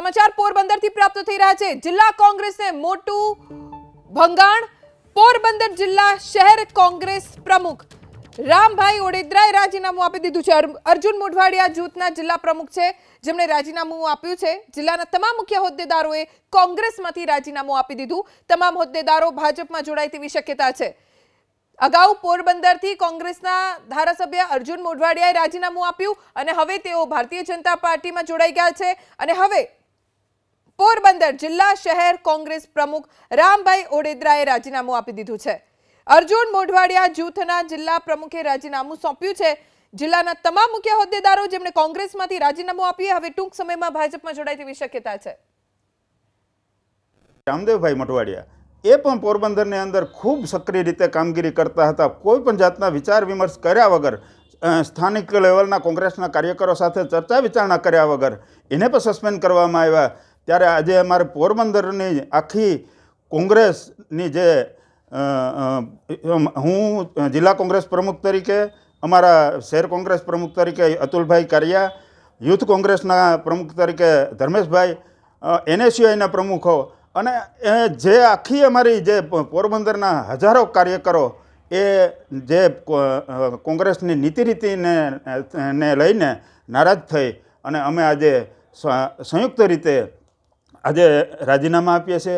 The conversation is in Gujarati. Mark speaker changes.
Speaker 1: સમાચાર પોરબંદરથી પ્રાપ્ત થઈ રહ્યા છે. જિલ્લા કોંગ્રેસને મોટું ભંગાણ. પોરબંદર જિલ્લા શહેર કોંગ્રેસ પ્રમુખ રામભાઈ ઓડેદરાએ રાજીનામું આપી દીધું છે. અર- અર્જુન મોઢવાડિયા જૂથના જિલ્લા પ્રમુખ છે. જેમણે રાજીનામું આપ્યું છે. જિલ્લાના તમામ મુખ્ય હોદ્દેદારોએ કોંગ્રેસમાંથી રાજીનામું આપી દીધું. તમામ હોદ્દેદારો ભાજપમાં જોડાય તેવી શક્યતા છે. અગાઉ પોરબંદરથી કોંગ્રેસના ધારાસભ્ય અર્જુન મોઢવાડિયાએ રાજીનામું આપ્યું અને હવે તેઓ ભારતીય જનતા પાર્ટીમાં જોડાઈ ગયા છે. અને હવે પોરબંદર જિલ્લા શહેર કોંગ્રેસ પ્રમુખ રામભાઈ ઓડેદરાએ રાજીનામું આપી દીધું છે. અર્જુન મોઢવાડિયા જૂથના જિલ્લા પ્રમુખે રાજીનામું સોંપ્યું છે. જિલ્લાના તમામ મુખ્ય હોદ્દેદારો જેમણે કોંગ્રેસમાંથી રાજીનામું આપ્યું હવે ટૂંક સમયમાં ભાજપમાં જોડાય તેવી શક્યતા છે.
Speaker 2: રામદેવભાઈ મોઢવાડિયા, એ પણ પોરબંદરની અંદર ખૂબ સક્રિય રીતે કામગીરી કરતા હતા. કોઈ પણ જાતના વિચાર વિમર્શ કર્યા વગર સ્થાનિક લેવલના કોંગ્રેસના કાર્યકરો સાથે ચર્ચા વિચારણા કર્યા વગર, એને પણ સસ્પેન્ડ કરવામાં આવ્યા. ત્યારે આજે અમારે પોરબંદરની આખી કોંગ્રેસની જે હું જિલ્લા કોંગ્રેસ પ્રમુખ તરીકે, અમારા શહેર કોંગ્રેસ પ્રમુખ તરીકે અતુલભાઈ કારિયા, યુથ કોંગ્રેસના પ્રમુખ તરીકે ધર્મેશભાઈ એનએસયુઆઈના પ્રમુખો અને જે આખી અમારી જે પોરબંદરના હજારો કાર્યકરો એ જે કોંગ્રેસની નીતિ રીતિને ને લઈને નારાજ થઈ અને અમે આજે સંયુક્ત રીતે આજે રાજીનામા આપીએ છીએ.